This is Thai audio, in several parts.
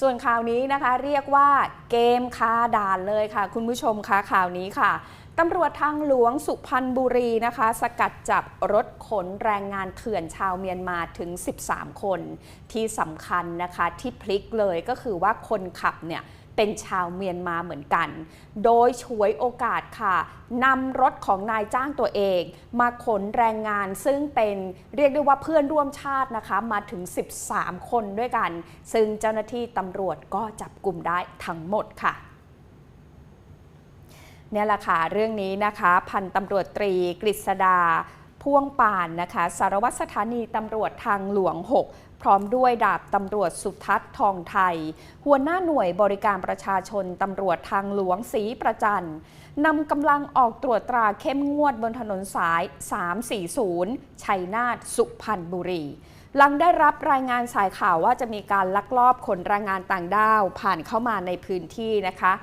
ส่วนข่าวนี้นะคะเรียกว่าเกมคาด่านเลยค่ะ คุณผู้ชมคะข่าวนี้ค่ะตำรวจทางหลวงสุพรรณบุรีนะคะ สกัดจับรถขนแรงงานเถื่อนชาวเมียนมาถึง 13 คน ที่สำคัญนะคะที่พลิกเลยก็คือว่าคนขับเนี่ย เป็นชาวเมียนมาเหมือนกัน โดยฉวยโอกาสค่ะนำรถของนายจ้างตัวเอง มาขนแรงงานซึ่งเป็นเรียกได้ว่าเพื่อนร่วมชาตินะคะ มาถึง 13 คนด้วยกัน ซึ่งเจ้าหน้าที่ตำรวจก็จับกลุ่มได้ทั้งหมดค่ะเนี่ยแหละค่ะเรื่องนี้นะคะ พันตำรวจตรีกฤษดา พ่วงป่านนะคะ สารวัตรสถานีตำรวจทางหลวง 6 พร้อมด้วยดาบตำรวจสุทัศน์ทองไทย หัวหน้าหน่วยบริการประชาชนตำรวจทางหลวงศรีประจันนำกำลังออกตรวจตราเข้มงวดบนถนนสาย 340 ชัยนาทสุพรรณบุรีหลังได้รับรายงานสายข่าวว่าจะมีการลักลอบขนแรงงานต่างด้าวผ่านเข้ามาในพื้นที่นะคะ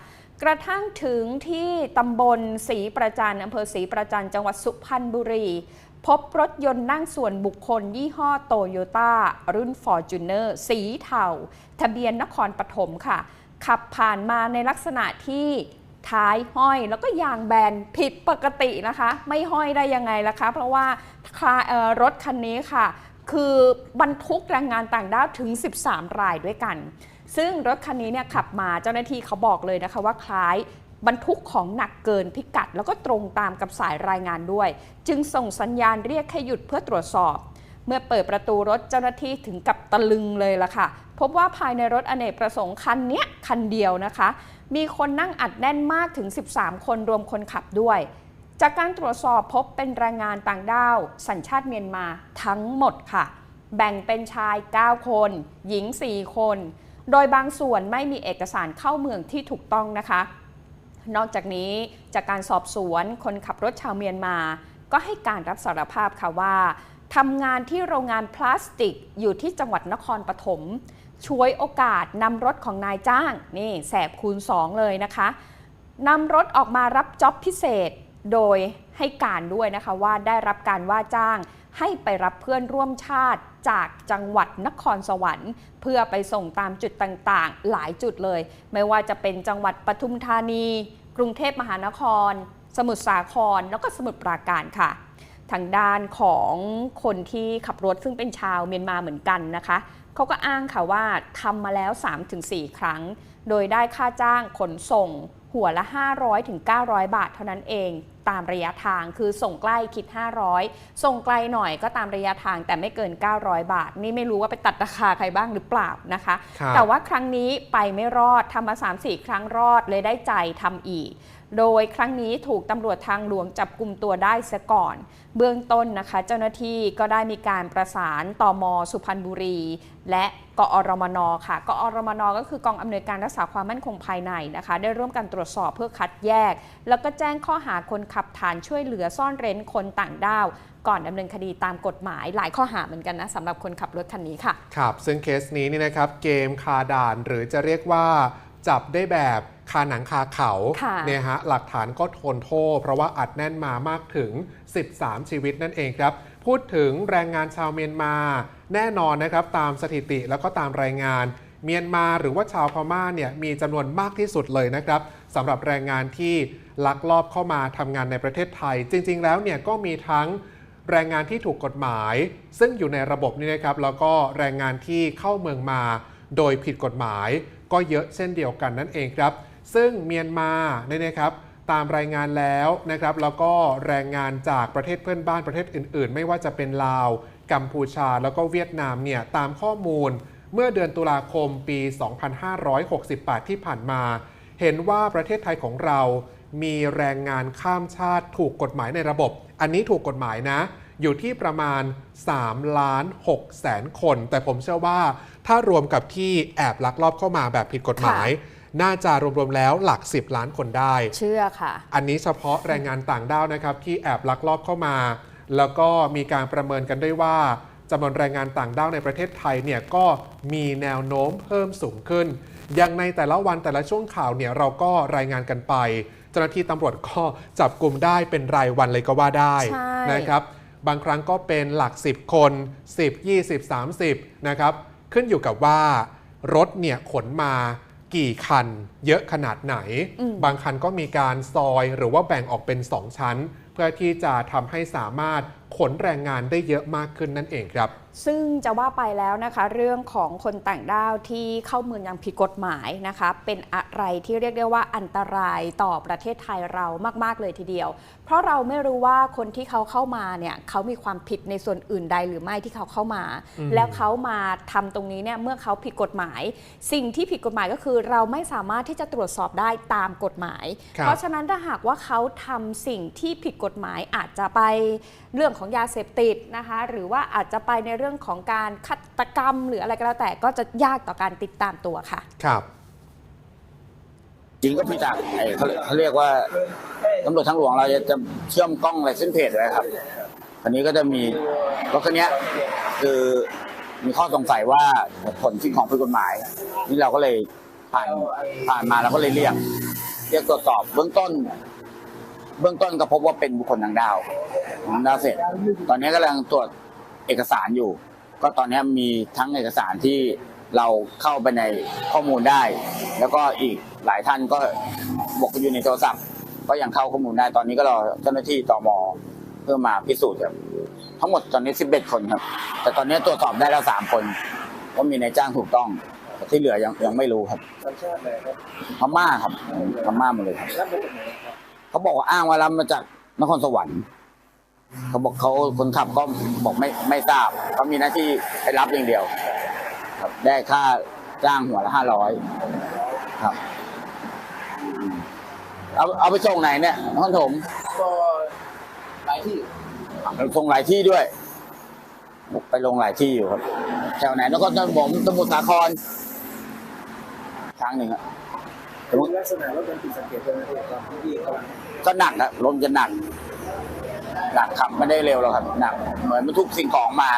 กระทั่งถึงที่ตำบลศรีประจันอำเภอศรีประจันจังหวัดสุพรรณบุรี พบรถยนต์นั่งส่วนบุคคลยี่ห้อโตโยต้ารุ่น f o r t u n e r สีเทา ทะเบียนนครปฐมค่ะ ขับผ่านมาในลักษณะที่ท้ายห้อยแล้วก็ยางแบนผิดปกตินะคะ ไม่ห้อยได้ยังไงล่ะคะ เพราะว่าารถคันนี้ค่ะ คือบรรทุกแรงงานต่างด้าวถึง 13 รายด้วยกัน ซึ่งรถคันนี้เนี่ยขับมาเจ้าหน้าที่เขาบอกเลยนะคะว่าคล้าย บรรทุกของหนักเกินพิกัด แล้วก็ตรงตามกับสายรายงานด้วย จึงส่งสัญญาณเรียกให้หยุดเพื่อตรวจสอบ เมื่อเปิดประตูรถเจ้าหน้าที่ถึงกับตะลึงเลยล่ะค่ะ พบว่าภายในรถอเนกประสงค์คันนี้คันเดียวนะคะ มีคนนั่งอัดแน่นมากถึง 13 คนรวมคนขับด้วย จากการตรวจสอบพบเป็นแรงงานต่างด้าว สัญชาติเมียนมาทั้งหมดค่ะ แบ่งเป็นชาย 9 คน หญิง 4 คน โดยบางส่วนไม่มีเอกสารเข้าเมืองที่ถูกต้องนะคะ นอกจากนี้จากการสอบสวนคนขับรถชาวเมียนมา ก็ให้การรับสารภาพค่ะว่าทำงานที่โรงงานพลาสติกอยู่ที่จังหวัดนครปฐมช่วยโอกาสนำรถของนายจ้างนี่แสบคูณ 2 เลยนะคะนำรถออกมารับจ็อบพิเศษ โดยให้การด้วยนะคะว่าได้รับการว่าจ้าง ให้ไปรับเพื่อนร่วมชาติจากจังหวัดนครสวรรค์ เพื่อไปส่งตามจุดต่างๆ หลายจุดเลย ไม่ว่าจะเป็นจังหวัดปทุมธานี กรุงเทพมหานคร สมุทรสาคร แล้วก็สมุทรปราการค่ะ ทางด้านของคนที่ขับรถซึ่งเป็นชาวเมียนมาเหมือนกันนะคะเขาก็อ้างค่ะว่าทำมาแล้ว 3-4 ครั้ง โดยได้ค่าจ้างขนส่ง หัวละ 500-900ถึง900บาทเท่านั้นเอง ตามระยะทาง คือส่งใกล้คิด 500 ส่งไกลหน่อยก็ตามระยะทางแต่ไม่เกิน 900 บาท นี่ไม่รู้ว่าไปตัดราคาใครบ้างหรือเปล่านะคะครับแต่ว่าครั้งนี้ไปไม่รอดทำมา 3-4 ครั้งรอดเลยได้ใจทำอีก โดยครั้งนี้ถูกตำรวจทางหลวงจับกลุ่มตัวได้เสียก่อน เบื้องต้นนะคะ เจ้าหน้าที่ก็ได้มีการประสานตอมสุพรรณบุรี และกอรมนค่ะกอรมนก็คือกองอำนวยการรักษาความมั่นคงภายในนะคะ ได้ร่วมกันตรวจสอบเพื่อคัดแยก แล้วก็แจ้งข้อหาคนขับฐานช่วยเหลือซ่อนเร้นคนต่างด้าว ก่อนดำเนินคดีตามกฎหมาย หลายข้อหาเหมือนกันนะสำหรับคนขับรถคันนี้ค่ะ ครับ ซึ่งเคสนี้นี่นะครับ เกมคาด่านหรือจะเรียกว่าจับได้แบบ คาหนังคาเขาค่ะเนี่ยฮะหลักฐานก็ทนโทษ เพราะว่าอัดแน่นมามากถึง 13 ชีวิตนั่นเองครับ พูดถึงแรงงานชาวเมียนมาแน่นอนนะครับตามสถิติแล้วก็ตามรายงาน เมียนมาหรือว่าชาวพม่าเนี่ยมีจำนวนมากที่สุดเลยนะครับสำหรับแรงงานที่ลักลอบเข้ามาทำงานในประเทศไทย จริง ๆ แล้วเนี่ยก็มีทั้งแรงงานที่ถูกกฎหมาย ซึ่งอยู่ในระบบนี้นะครับแล้วก็แรงงานที่เข้าเมืองมา โดยผิดกฎหมายก็เยอะเช่นเดียวกันนั่นเองครับ ซึ่งเมียนมาเนี่ยนะครับตามรายงานแล้วนะครับ แล้วก็แรงงานจากประเทศเพื่อนบ้านประเทศอื่น ๆ ไม่ว่าจะเป็นลาว กัมพูชาแล้วก็เวียดนามเนี่ยตามข้อมูลเมื่อเดือนตุลาคมปี 2568 ที่ผ่านมา เห็นว่าประเทศไทยของเรามีแรงงานข้ามชาติถูกกฎหมายในระบบ อันนี้ถูกกฎหมายนะ อยู่ที่ประมาณ3ล้าน6แสนคน แต่ผมเชื่อว่าถ้ารวมกับที่แอบลักลอบเข้ามาแบบผิดกฎหมาย น่าจะรวมๆแล้วหลัก 10 ล้านคนได้ เชื่อค่ะ อันนี้เฉพาะแรงงานต่างด้าวนะครับที่แอบลักลอบเข้ามา แล้วก็มีการประเมินกันด้วยว่าจำนวนแรงงานต่างด้าวในประเทศไทยเนี่ยก็มีแนวโน้มเพิ่มสูงขึ้น อย่างในแต่ละวันแต่ละช่วงข่าวเนี่ยเราก็รายงานกันไป เจ้าหน้าที่ตำรวจก็จับกลุ่มได้เป็นรายวันเลยก็ว่าได้ใช่นะครับ บางครั้งก็เป็นหลัก 10 คน 10 20 30 นะครับ ขึ้นอยู่กับว่ารถเนี่ยขนมา กี่คันเยอะขนาดไหนอืมบางคันก็มีการซอยหรือว่าแบ่งออกเป็น 2 ชั้น เพื่อที่จะทำให้สามารถ ขนแรงงานได้เยอะมากขึ้นนั่นเองครับ ซึ่งจะว่าไปแล้วนะคะ เรื่องของคนต่างด้าวที่เข้าเมืองอย่างผิดกฎหมายนะคะ เป็นอะไรที่เรียกได้ว่าอันตรายต่อประเทศไทยเรามากๆเลยทีเดียว เพราะเราไม่รู้ว่าคนที่เขาเข้ามาเนี่ยเขามีความผิดในส่วนอื่นใดหรือไม่ที่เขาเข้ามาอืมแล้วเขามาทำตรงนี้เนี่ยเมื่อเขาผิดกฎหมาย สิ่งที่ผิดกฎหมายก็คือ เราไม่สามารถที่จะตรวจสอบได้ตามกฎหมายครับเพราะฉะนั้นถ้าหากว่าเขาทำสิ่งที่ผิดกฎหมายอาจจะไปเรื่องของยาเสพติดนะคะหรือว่าอาจจะไปในเรื่องของการฆาตกรรม หรืออะไรก็แล้วแต่ก็จะยากต่อการติดตามตัวค่ะ ครับ จริงก็พี่จากไอ้เขาเขาเรียกว่าตำรวจทางหลวงเราจะจะเชื่อมกล้องอะไรเส้นเพจไว้ครับอันนี้ก็จะมีรถคันเนี้ยคือมีข้อสงสัยว่าผลสิ่งของผิดกฎหมาย นี่เราก็เลยผ่านผ่านมาเราก็เลยเรียก เรียกตรวจสอบเบื้องต้น เบื้องต้นก็พบว่าเป็นบุคคลทางดาวทางดาวเสร็จ ตอนนี้กำลังตรวจเอกสารอยู่ ก็ตอนนี้มีทั้งเอกสารที่เราเข้าไปในข้อมูลได้ แล้วก็อีกหลายท่านก็บอกอยู่ในโทรศัพท์ ก็ยังเข้าข้อมูลได้ ตอนนี้ก็รอเจ้าหน้าที่ตมเพื่อมาพิสูจน์ครับทั้งหมดตอนนี้ 11 คนครับ แต่ตอนนี้ตรวจสอบได้แล้ว 3 คนว่ามีนายจ้างถูกต้องที่เหลือยังยังไม่รู้ครับสัญชาติอะไรครับพม่าครับพม่าหมดเลยครับ รับมาจากไหนครับเขาบอกว่าอ้างว่ารับมาจากนครสวรรค์เขาบอกเขาคนขับก็บอกไม่ไม่ทราบเขามีหน้าที่ไปรับอย่างเดียว ครับ ได้ค่าจ้างหัวละห้าร้อยครับอืมเอาเอาไปส่งไหนเนี่ยนครถมก็หลายที่เอาส่งหลายที่ด้วย ไปลงหลายที่อยู่ครับแถวไหนนครปฐมสมุทรสาครครั้งหนึ่งอะสมมติ ลักษณะรถเป็นผิดสังเกตเลยนะครับตอนที่เขาก็หนักอะลมจะหนัก หนักขับไม่ได้เร็วหรอกครับ หนัก เหมือนมันทุกสิ่งของมา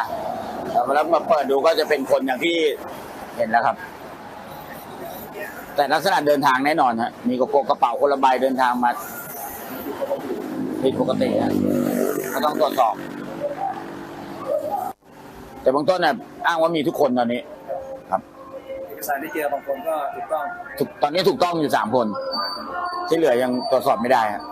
แล้วมาเปิดดูก็จะเป็นคนอย่างที่เห็นแล้วครับ แต่ลักษณะเดินทางแน่นอนฮะมีกระโปรงกระเป๋าคนละใบเดินทางมาผิดปกติฮะก็ต้องตรวจสอบ แต่บางต้นเนี่ยอ้างว่ามีทุกคนตอนนี้ อกสารที่เจอบางคนก็ถูกต้อง ถูกตอนนี้ถูกต้องอยู่สามคน ที่เหลือยังตรวจสอบไม่ได้ครับ